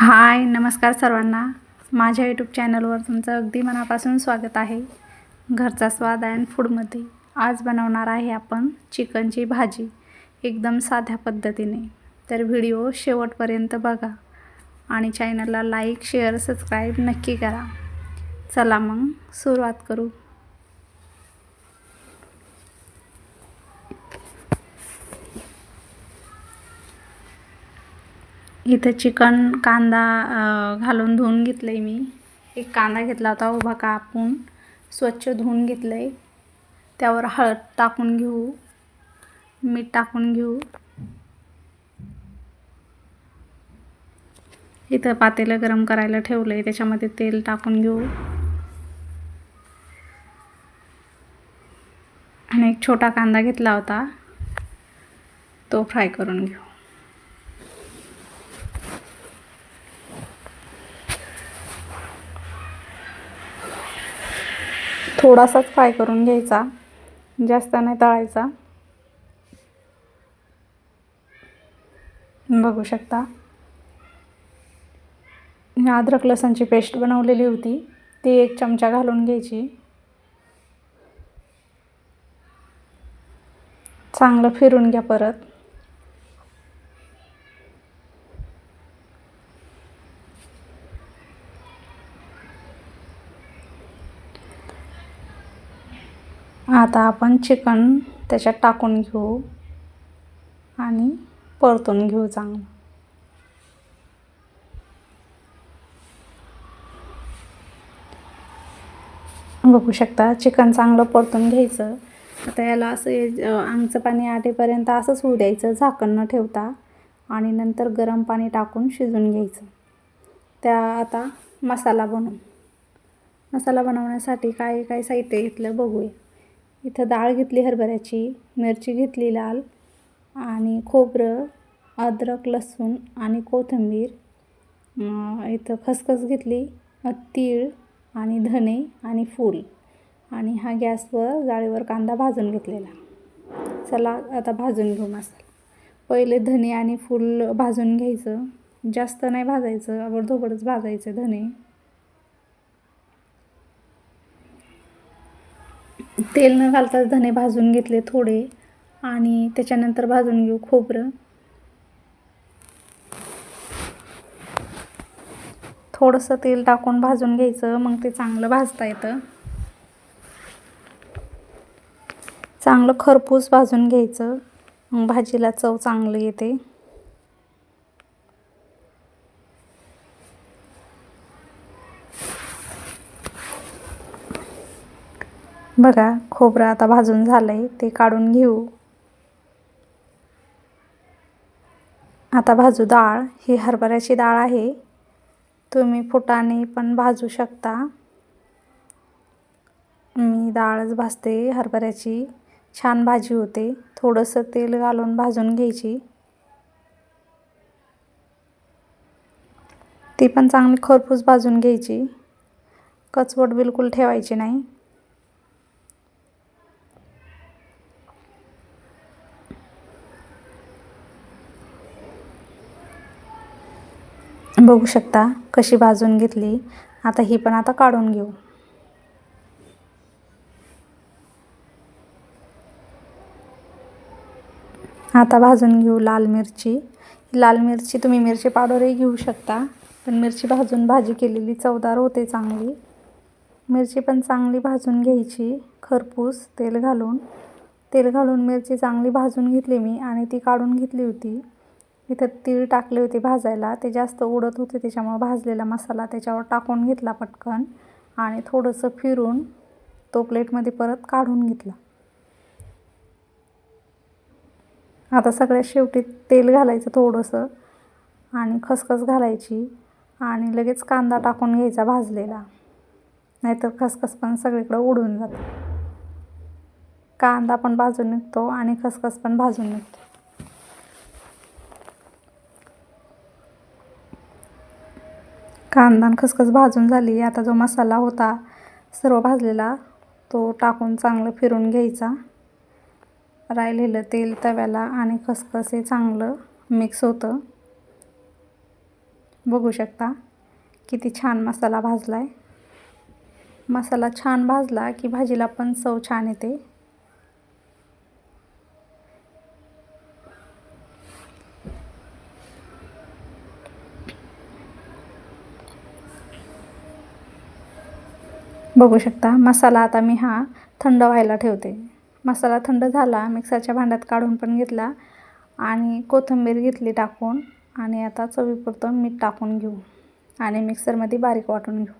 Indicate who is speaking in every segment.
Speaker 1: हाय नमस्कार सर्वांना. माझ्या यूट्यूब चॅनलवर तुमचं अगदी मनापासून स्वागत आहे. घरचा स्वाद अँड फूडमध्ये आज बनवणार आहे आपण चिकनची भाजी. एकदम साध्या पद्धतीने. तर व्हिडिओ शेवटपर्यंत बघा आणि चॅनलला लाईक शेअर सबस्क्राईब नक्की करा. चला मग सुरुवात करू. इथं चिकन कांदा घालून धुवून घेतलं आहे मी. एक कांदा घेतला होता उभा कापून. स्वच्छ धुवून घेतलं आहे त्यावर हळद टाकून घेऊ. मीठ टाकून घेऊ. इथं पातेलं गरम करायला ठेवलं आहे त्याच्यामध्ये तेल टाकून घेऊ. आणि एक छोटा कांदा घेतला होता. तो फ्राय करून घेऊ. थोडासाच फ्राय करून घ्यायचा. जास्त नाही तळायचा. बघू शकता. मी अद्रक लसणची पेस्ट बनवलेली होती. ती एक चमचा घालून घ्यायची. चांगलं फिरून घ्या परत. आता आपण चिकन त्याच्यात टाकून घेऊ आणि परतून घेऊ चांगलं. बघू शकता चिकन चांगलं परतून घ्यायचं. आता याला असं आमचं पाणी आटेपर्यंत असंच होऊ द्यायचं झाकण न ठेवता. आणि नंतर गरम पाणी टाकून शिजून घ्यायचं. त्या आता मसाला बनवू मसाला बनवण्यासाठी काय काय साहित्य घेतलं बघूया. इथं डाळ घेतली हरभऱ्याची मिरची घेतली लाल आणि खोबरं अद्रक लसूण आणि कोथिंबीर. इथं खसखस घेतली तीळ आणि धने आणि फूल. आणि हा गॅसवर जाळीवर कांदा भाजून घेतलेला. चला आता भाजून घेऊ मसाला. पहिले धने आणि फूल भाजून घ्यायचं. जास्त नाही भाजायचं आवडधोबडच भाजायचं धने. तेल न घालताच धने भाजून घेतले थोडे आणि त्याच्यानंतर भाजून घेऊ खोबरं. थोडंसं तेल टाकून भाजून घ्यायचं मग ते चांगलं भाजता येतं. चांगलं खरपूस भाजून घ्यायचं मग भाजीला चव चांगली येते. बघा खोबरं आता भाजून झालं आहे ते काढून घेऊ. आता भाजू डाळ ही हरभऱ्याची डाळ आहे. तुम्ही फुटाने पण भाजू शकता. मी डाळच भाजते हरभऱ्याची. छान भाजी होते. थोडंसं तेल घालून भाजून घ्यायची. ती पण चांगली खरपूस भाजून घ्यायची. कचवट बिलकुल ठेवायची नाही. बघू शकता कशी भाजून घेतली. आता ही पण आता काढून घेऊ. आता भाजून घेऊ लाल मिरची. लाल मिरची तुम्ही मिरची पावडरही घेऊ शकता पण मिरची भाजून भाजी केलेली चवदार होते चांगली. मिरची पण चांगली भाजून घ्यायची खरपूस तेल घालून. तेल घालून मिरची चांगली भाजून घेतली मी आणि ती काढून घेतली होती. इथं तीळ टाकले होते भाजायला. ते जास्त उडत होते त्याच्यामुळं भाजलेला मसाला त्याच्यावर टाकून घेतला पटकन आणि थोडंसं फिरून तो प्लेटमध्ये परत काढून घेतला. आता सगळ्यात शेवटी तेल घालायचं थोडंसं आणि खसखस घालायची आणि लगेच कांदा टाकून घ्यायचा भाजलेला. नाहीतर खसखस पण सगळीकडं उडून जातं. कांदा पण भाजून निघतो आणि खसखस पण भाजून निघतो. कांदा खसखस भाजून झाली. आता जो मसाला होता सर्व भाजलेला तो टाकून चांगलं फिरून घ्यायचा. राहिलेलं तेल तव्याला आणि खसखस हे चांगलं मिक्स होतं. बघू शकता किती छान मसाला भाजला आहे मसाला छान भाजला की भाजीला पण चव छान येते. बघू शकता. मसाला आता मी हा थंड व्हायला ठेवते. मसाला थंड झाला मिक्सरच्या भांड्यात काढून पण घेतला आणि कोथिंबीर घेतली टाकून आणि आता चवीपुरतं मीठ टाकून घेऊ आणि मिक्सरमध्ये बारीक वाटून घेऊ.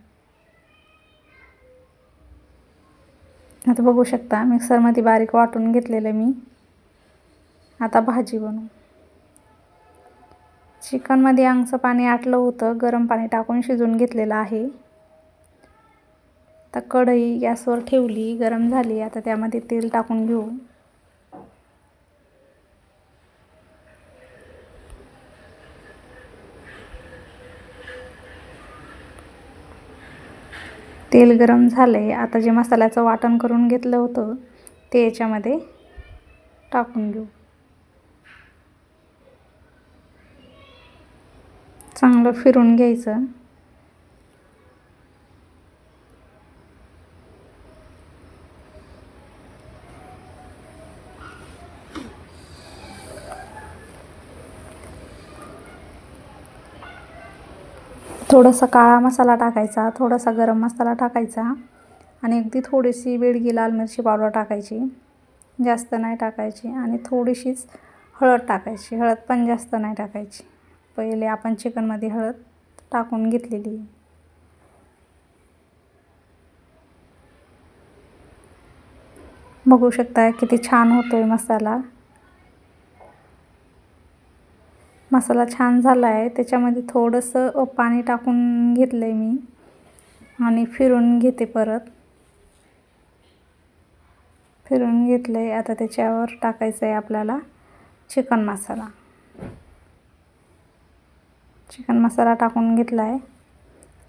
Speaker 1: आता बघू शकता मिक्सरमध्ये बारीक वाटून घेतलेलं मी आता भाजी बनवू. चिकनमध्ये अंगचं पाणी आटलं होतं गरम पाणी टाकून शिजून घेतलेलं आहे. आता कढई गॅसवर ठेवली गरम झाली आता त्यामध्ये तेल टाकून घेऊ. तेल गरम झाले आता जे मसाल्याचं वाटण करून घेतलं होतं ते याच्यामध्ये टाकून घेऊ. चांगलं फिरून घ्यायचं. थोडासा काळा मसाला टाकायचा थोडासा गरम मसाला टाकायचा आणि अगदी थोडीशी बेडगी लाल मिरची पावडर टाकायची जास्त नाही टाकायची आणि थोडीशीच हळद टाकायची. हळद पण जास्त नाही टाकायची. पहिले आपण चिकनमध्ये हळद टाकून घेतलेली बघू शकता किती छान होतो आहे मसाला. मसाला छान झाला आहे त्याच्यामध्ये थोडंसं पाणी टाकून घेतलं आहे मी. आणि फिरून घेते परत. फिरून घेतलं आहे आता त्याच्यावर टाकायचं आहे आपल्याला चिकन मसाला. चिकन मसाला टाकून घेतला आहे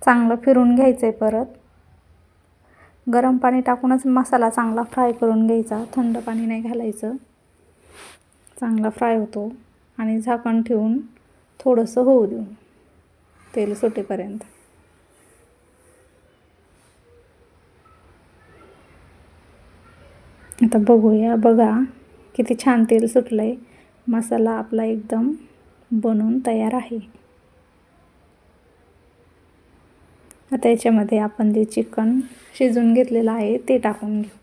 Speaker 1: चांगलं फिरून घ्यायचं आहे परत. गरम पाणी टाकूनच मसाला चांगला फ्राय करून घ्यायचा. थंड पाणी नाही घालायचं. चांगला फ्राय होतो. आणि झाकण ठेवून थोडंसं होऊ देऊ तेल सुटेपर्यंत. आता बघूया बघा किती छान तेल सुटलं आहे मसाला आपला एकदम बनून तयार आहे. आता याच्यामध्ये आपण जे चिकन शिजवून घेतलेलं आहे ते टाकून घेऊ.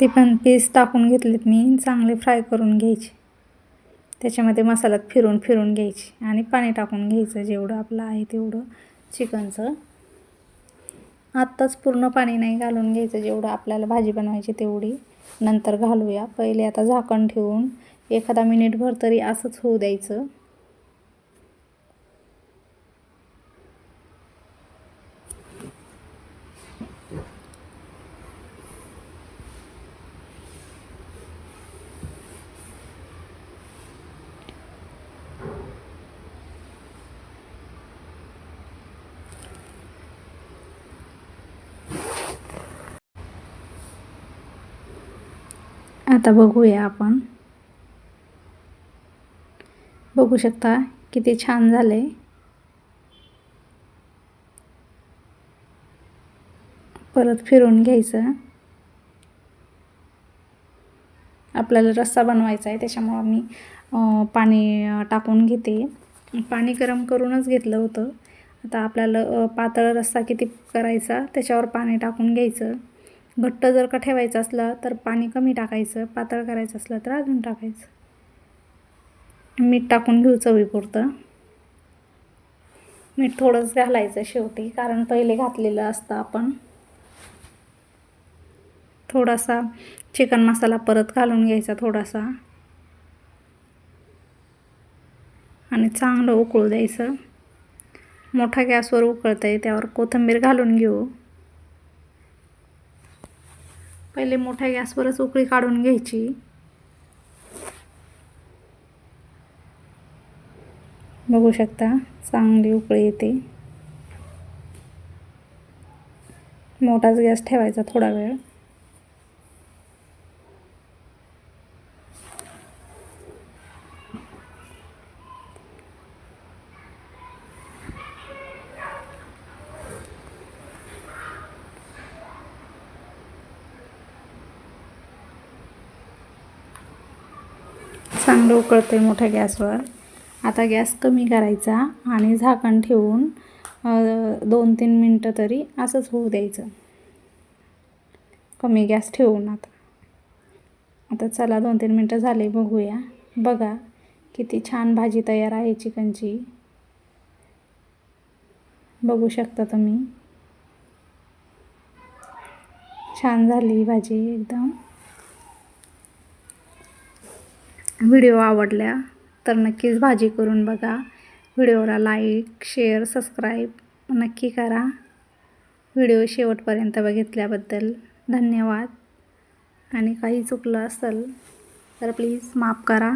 Speaker 1: ते पण पीस टाकून घेतलेत मी. चांगले फ्राय करून घ्यायचे. त्याच्यामध्ये मसाल्यात फिरून फिरून घ्यायची. आणि पाणी टाकून घ्यायचं. जेवढं आपलं आहे तेवढं चिकनचं. आत्ताच पूर्ण पाणी नाही घालून घ्यायचं. जेवढं आपल्याला भाजी बनवायची तेवढी. नंतर घालूया. पहिले आता झाकण ठेवून एखादा मिनिटभर तरी असंच होऊ द्यायचं. आता बघूया आपण. बघू शकता किती छान झालं आहे परत फिरून घ्यायचं. आपल्याला रस्सा बनवायचा आहे त्याच्यामुळं मी पाणी टाकून घेते. पाणी गरम करूनच घेतलं होतं. आता आपल्याला पातळ रस्सा किती करायचा त्याच्यावर पाणी टाकून घ्यायचं. घट्ट जर का ठेवायचं असलं तर पाणी कमी टाकायचं पातळ करायचं असलं तर अजून टाकायचं. मीठ टाकून घेऊ चवीपुरतं. मीठ थोडंच घालायचं शेवटी कारण पहिले घातलेलं असतं आपण. थोडासा चिकन मसाला परत घालून घ्यायचा थोडासा. आणि चांगलं उकळू द्यायचं. मोठा गॅसवर उकळतं आहे त्यावर कोथिंबीर घालून घेऊ. पहिले मोठ्या गॅसवरच उकळी काढून घ्यायची. बघू शकता चांगली उकळी येते. मोठाच गॅस ठेवायचा थोडा वेळ. चांगलं उकळतं आहे मोठ्या गॅसवर. आता गॅस कमी करायचा आणि झाकण ठेवून दोन तीन मिनटं तरी असंच होऊ द्यायचं. कमी गॅस ठेवून आता. आता चला दोन तीन मिनटं झाले बघूया. बघा किती छान भाजी तयार आहे चिकनची. बघू शकता तुम्ही. छान झाली भाजी एकदम. व्हिडिओ आवडल्या तर नक्कीच भाजी करून बघा. व्हिडिओला लाईक शेअर सबस्क्राईब नक्की करा. व्हिडिओ शेवटपर्यंत बघितल्याबद्दल धन्यवाद. आणि काही चुकलं असेल तर प्लीज माफ करा.